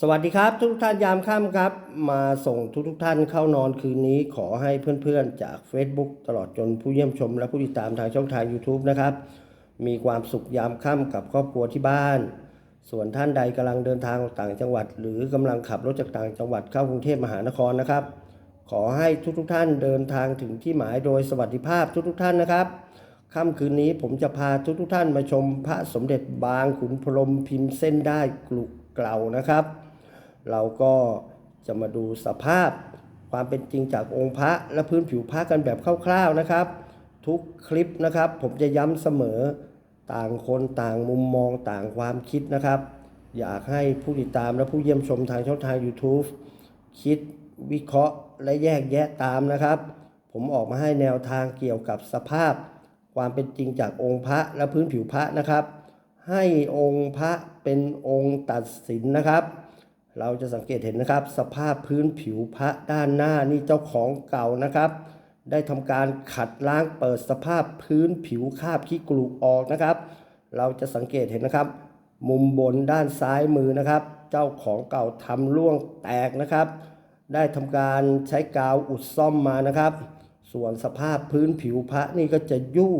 สวัสดีครับ ทุกท่านยามค่ำครับ มาส่งทุกทุกท่านเข้านอนคืนนี้ขอให้เพื่อนๆ จาก Facebook ตลอดจนผู้เยี่ยมชม และผู้ติดตามทางช่องทาง YouTube นะครับ มีความสุขยามค่ำกับครอบครัวที่บ้าน ส่วนท่านใดกำลังเดินทางออกต่างจังหวัด หรือกำลังขับรถจากต่างจังหวัดเข้ากรุงเทพมหานครนะครับ ขอให้ทุกๆท่านเดินทางถึงที่หมายโดยสวัสดิภาพทุกๆท่านนะครับค่ำคืนนี้ผมจะพาทุกๆท่านมาชมพระสมเด็จบางขุนพรหมพิมพ์เส้นได้กลุเกลานะครับ เราก็จะมาดูสภาพความเป็นจริงจากองค์พระและพื้นผิวพระกันแบบคร่าวๆนะครับ ทุกคลิปนะครับ ผมจะย้ำเสมอต่างคนต่างมุมมองต่างความคิดนะครับ อยากให้ผู้ติดตามและผู้เยี่ยมชมทางช่องทาง YouTube คิดวิเคราะห์และแยกแยะตามนะครับ ผมออกมาให้แนวทางเกี่ยวกับสภาพ ความเป็นจริงจากองค์พระและพื้นผิวพระนะครับ ให้องค์พระเป็นองค์ตัดสินนะครับ เราจะสังเกตเห็นนะครับ สภาพพื้นผิวพระด้านหน้านี่เจ้าของเก่านะครับ ได้ทำการขัดล้างเปิดสภาพพื้นผิวคาบขี้กลูออกนะครับ เราจะสังเกตเห็นนะครับ มุมบนด้านซ้ายมือนะครับ เจ้าของเก่าทำร่วงแตกนะครับ ได้ทำการใช้กาวอุดซ่อมมานะครับ ส่วนสภาพพื้นผิวพระนี่ก็จะยุ่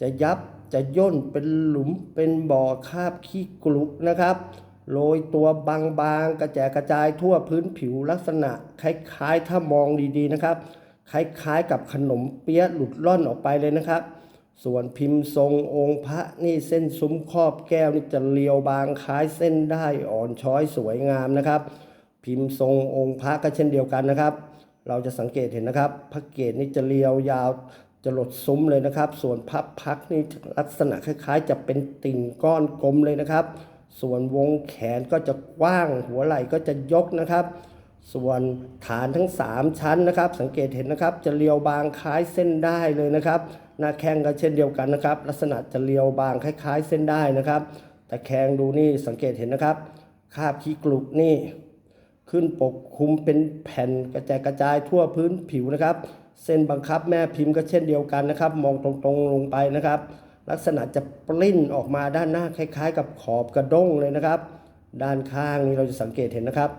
จะยับจะย่นเป็นหลุมเป็นบ่อคาบขี้กลุนะครับ โรยตัวบางๆ กระแจกระจายทั่วพื้นผิวลักษณะ คล้ายๆ ถ้ามองดีๆนะครับ คล้ายๆ กับขนมเปี๊ยะหลุดล่อนออกไปเลยนะครับ ส่วนพิมพ์ทรงองค์พระนี่เส้นซุ้มครอบแก้วนี่จะเรียวบางคล้ายเส้นได้อ่อนช้อยสวยงามนะครับ พิมพ์ทรงองค์พระก็เช่นเดียวกันนะครับ เราจะสังเกตเห็นนะครับ พระเกศนี่จะเรียวยาวจะหลดซุ้มเลยนะครับ ส่วนพับพักนี่ลักษณะคล้าย ๆ จะเป็นติ่งก้อนกลมเลยนะครับ ส่วนวงแขนก็จะกว้างหัวไหล่ก็จะยกนะครับ ส่วนฐานทั้ง 3 ชั้นนะครับ สังเกตเห็นนะครับ จะเรียวบางคล้ายเส้นได้เลยนะครับหน้าแข้งก็เช่นเดียวกันนะครับ ลักษณะจะเรียวบางคล้าย ๆ เส้นได้นะครับ แต่แข้งดูนี่สังเกตเห็นนะครับคาบขี้กลุกนี่ ขึ้นปกคลุมเป็นแผ่นกระจายกระจายทั่วพื้นผิวนะครับ เส้นบังคับแม่พิมพ์ก็เช่นเดียวกันนะครับ มองตรงๆลงไปนะครับ ลักษณะจะปลิ้นออกมาด้านหน้าคล้ายๆ กับขอบกระด้งเลยนะครับ ด้านข้างนี้เราจะสังเกตเห็นนะครับ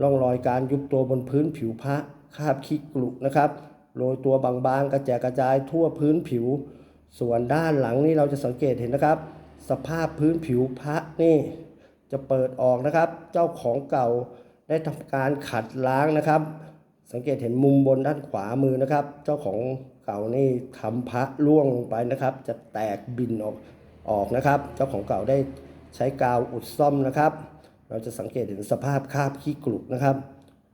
ร่องรอยการยุบตัวบนพื้นผิวพระคาบขี้กลุนะครับโรยตัวบางๆ กระจายกระจายทั่วพื้นผิว ส่วนด้านหลังนี่เราจะสังเกตเห็นนะครับ สภาพพื้นผิวพระนี่จะเปิดออกนะครับ เจ้าของเก่าได้ทำการขัดล้างนะครับ สังเกตเห็นมุมบนด้านขวามือนะครับ เจ้าของ เก่านี่ทำพระล่วงลงไปนะครับ จะแตกบินออกออกนะครับ เจ้าของเก่าได้ใช้กาวอุดซ่อมนะครับ เราจะสังเกตเห็นสภาพคราบขี้กลุกนะครับ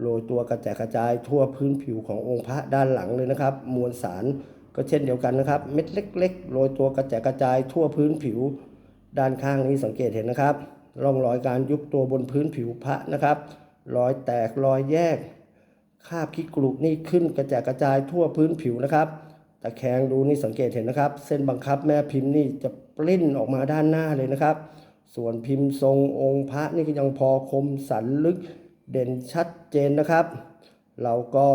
โรยตัวกระจายกระจายทั่วพื้นผิวขององค์พระด้านหลังเลยนะครับ มวลสารก็เช่นเดียวกันนะครับ เม็ดเล็ก ๆ โรยตัวกระจายกระจายทั่วพื้นผิว ด้านข้างนี้สังเกตเห็นนะครับร่องรอยการยุบตัวบนพื้นผิวพระนะครับ รอยแตกรอยแยก คราบขี้กลุกนี่ขึ้นกระจายกระจายทั่วพื้นผิวนะครับตะแคงดูนี่สังเกตเห็นนะครับ เส้นบังคับแม่พิมพ์นี่จะปลิ้นออกมาด้านหน้าเลยนะครับ ส่วนพิมพ์ทรงองค์พระนี่ก็ยังพอคมสันลึกเด่นชัดเจนนะครับ เราก็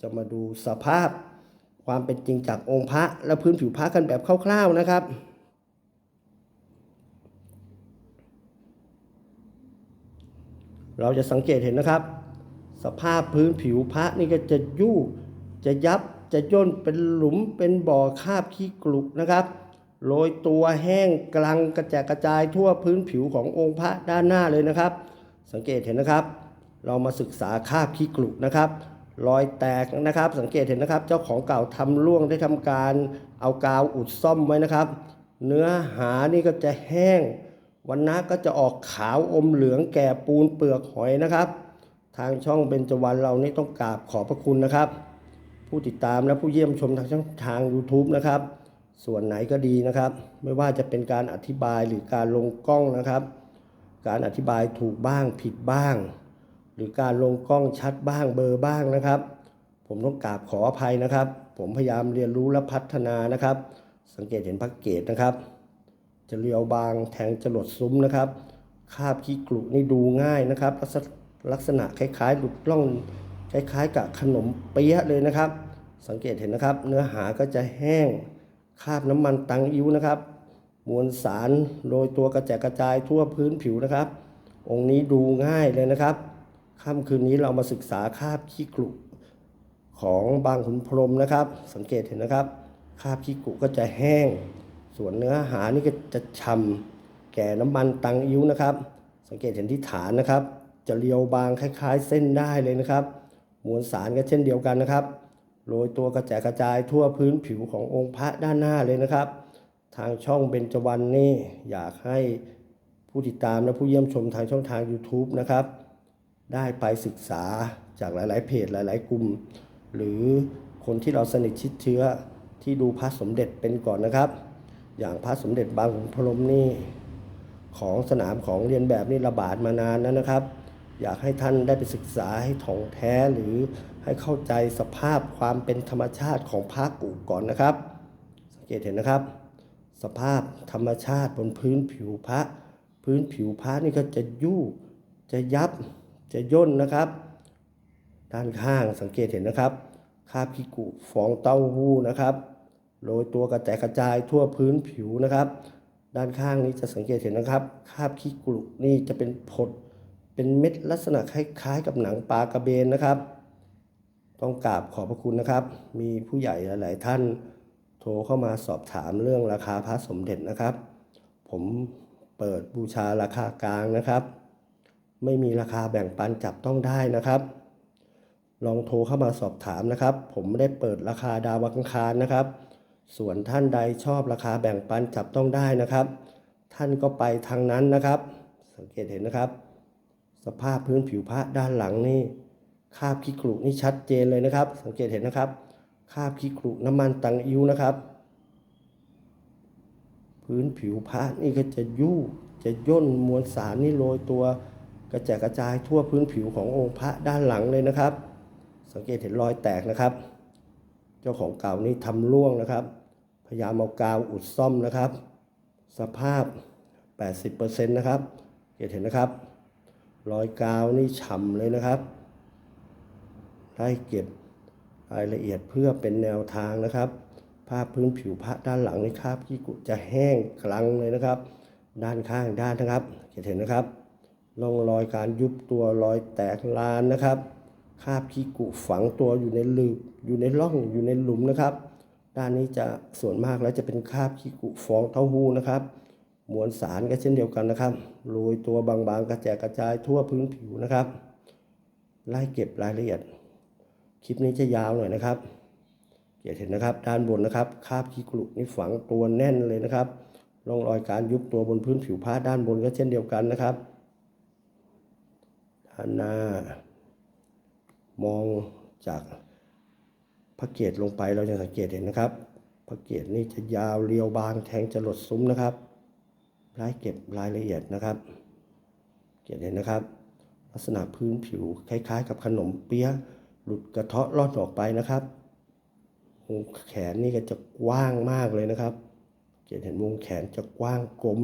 จะมาดูสภาพความเป็นจริงจากองค์พระและพื้นผิวพระกันแบบคร่าวๆนะครับเราจะสังเกตเห็นนะครับ สภาพพื้นผิวพระนี่ก็จะยู่จะยับจะย่นเป็นหลุมเป็นบ่อคาบขี้กลุกนะครับโรยตัวแห้งกลังกระจายกระจายทั่วพื้นผิวขององค์พระด้านหน้าเลยนะครับ สังเกตเห็นนะครับ เรามาศึกษาคาบขี้กลุกนะครับรอยแตกนะครับ สังเกตเห็นนะครับ เจ้าของเก่าทำล่วงได้ทำการเอากาวอุดซ่อมไว้นะครับ เนื้อหานี่ก็จะแห้งวันนะก็จะออกขาวอมเหลืองแก่ปูนเปลือกหอยนะครับ ทางช่องเบญจวรรณเรานี่ต้องกราบขอบพระคุณนะครับ ผู้ติดตามและผู้เยี่ยมชมทางช่องทาง YouTube นะครับ ส่วนไหนก็ดีนะครับ ไม่ว่าจะเป็นการอธิบายหรือการลงกล้องนะครับ การอธิบายถูกบ้างผิดบ้าง หรือการลงกล้องชัดบ้างเบลอบ้างนะครับ ผมต้องกราบขออภัยนะครับ ผมพยายามเรียนรู้และพัฒนานะครับ สังเกตเห็นพักเกตนะครับ จะเรียวบางแทงจะหลดซุ้มนะครับ คาบขี้กลุนี่ดูง่ายนะครับ ลักษณะคล้ายๆหลุดล่องคล้ายๆ กับขนมเปี๊ยะเลยนะครับ สังเกตเห็นนะครับ เนื้อหาก็จะแห้งคาบน้ำมันตังอิ้วนะครับ มวลสารโรยตัวกระจายกระจายทั่วพื้นผิวนะครับ องค์นี้ดูง่ายเลยนะครับค่ำคืนนี้เรามาศึกษาคาบขี้กลุของบางขุนพรหมนะครับ สังเกตเห็นนะครับคาบขี้กลุก็จะแห้ง ส่วนเนื้อหานี่ก็จะฉ่ำแก่น้ำมันตังอิ้วนะครับ สังเกตเห็นที่ฐานนะครับ จะเรียวบางคล้ายๆ เส้นได้เลยนะครับ มวลสารก็เช่นเดียวกันนะครับโรยตัวกระจายกระจายทั่วพื้นผิวขององค์พระด้านหน้าเลยนะครับ ทางช่องเบญจวรรณนี่อยากให้ผู้ติดตามและผู้เยี่ยมชมทางช่องทาง YouTube นะครับ ได้ไปศึกษาจากหลาย ๆ เพจหลาย ๆ กลุ่ม หรือคนที่เราสนิทชิดเชื้อที่ดูพระสมเด็จเป็นก่อนนะครับ อย่างพระสมเด็จบางขุนพรหมนี่ ของสนามของเรียนแบบนี่ระบาดมานานแล้วนะครับ อยากให้ท่านได้ไปศึกษาให้ถ่องแท้หรือให้เข้าใจสภาพความเป็นธรรมชาติของพระกุก่อนนะครับ สังเกตเห็นนะครับ สภาพธรรมชาติบนพื้นผิวพระ พื้นผิวพระนี่ก็จะยู่จะยับจะย่นนะครับ ด้านข้างสังเกตเห็นนะครับคาบขี้กุฟองเต้าหู้นะครับโรยตัวกระแจกกระจายทั่วพื้นผิวนะครับ ด้านข้างนี้จะสังเกตเห็นนะครับคาบขี้กุนี่จะเป็นผด เป็นเม็ดลักษณะคล้ายๆ กับหนังปลากระเบนนะครับ ต้องกราบขอบพระคุณนะครับ มีผู้ใหญ่หลายๆท่านโทรเข้ามาสอบถามเรื่องราคาพระสมเด็จนะครับ ผมเปิดบูชาราคากลางนะครับ ไม่มีราคาแบ่งปันจับต้องได้นะครับ ลองโทรเข้ามาสอบถามนะครับ ผมไม่ได้เปิดราคาดาวอังคารนะครับ ส่วนท่านใดชอบราคาแบ่งปันจับต้องได้นะครับ ท่านก็ไปทางนั้นนะครับ สังเกตเห็นนะครับ สภาพพื้นผิวพระด้านหลังนี่คาบขี้กรุนี่ชัดเจนเลยนะครับ สังเกตเห็นนะครับคาบขี้กรุน้ำมันตังอิ้วนะครับ พื้นผิวพระนี่ก็จะยู่จะย่นมวลสารนี่โรยตัวกระจายกระจายทั่วพื้นผิวขององค์พระด้านหลังเลยนะครับ สังเกตเห็นรอยแตกนะครับ เจ้าของเก่านี่ทำร่วงนะครับ พยายามเอากาวอุดซ่อมนะครับ สภาพ 80%นะครับเห็นนะครับ รอยกาวนี่ฉ่ำเลยนะครับ ได้เก็บรายละเอียดเพื่อเป็นแนวทางนะครับ ภาพพื้นผิวพระด้านหลังนี่ครับที่กุจะแห้งกลังเลยนะครับ ด้านข้างด้านนะครับเห็นนะครับร่องรอยการยุบตัวรอยแตกลานนะครับคราบขี้กุฝังตัวอยู่ในหลืบอยู่ในร่องอยู่ในหลุมนะครับ ด้านนี้จะส่วนมากแล้วจะเป็นคราบขี้กุฟองเต้าหู้นะครับ มวลสารก็เช่นเดียวกันนะครับโรยตัวบางๆ กระจายกระจายทั่วพื้นผิวนะครับไล่เก็บรายละเอียด คลิปนี้จะยาวหน่อยนะครับเกียรติเห็นนะครับด้านบนนะครับคาบขี้กรุนี่ฝังตัวแน่นเลยนะครับร่องรอยการยุบตัวบนพื้นผิวผ้าด้านบนก็เช่นเดียวกันนะครับด้านหน้ามองจากพระเกศลงไปเราจะสังเกตเห็นนะครับพระเกศนี่จะยาวเรียวบางแทงจะหลดซุ้มนะครับ รายเก็บรายละเอียดนะครับเก็บเห็นนะครับ ลักษณะพื้นผิวคล้ายๆ กับขนมเปี๊ยะหลุดกระเทาะลอดออกไปนะครับวงแขนนี่ก็จะกว้างมากเลยนะครับเก็บเห็นวงแขนจะกว้างกลม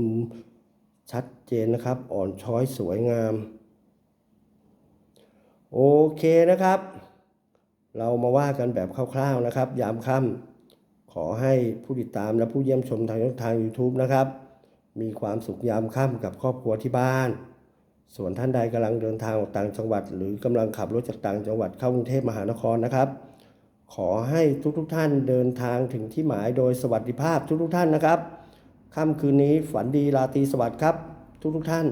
ชัดเจนนะครับ อ่อนช้อยสวยงาม โอเคนะครับ เรามาว่ากันแบบคร่าวๆนะครับ ยามค่ำขอให้ผู้ติดตามและผู้เยี่ยมชมทางช่องทาง YouTube นะครับ มีความสุขยามค่ำกับครอบครัวที่บ้าน ส่วนท่านใดกำลังเดินทางออกต่างจังหวัด หรือกำลังขับรถจากต่างจังหวัดเข้ากรุงเทพมหานครนะครับ ขอให้ทุกๆทท่านเดินทางถึงที่หมายโดยสวัสดิภาพทุกๆทท่านนะครับค่ำคืนนี้ฝันดีราตรีสวัสดิ์ครับ ทุกๆทท่าน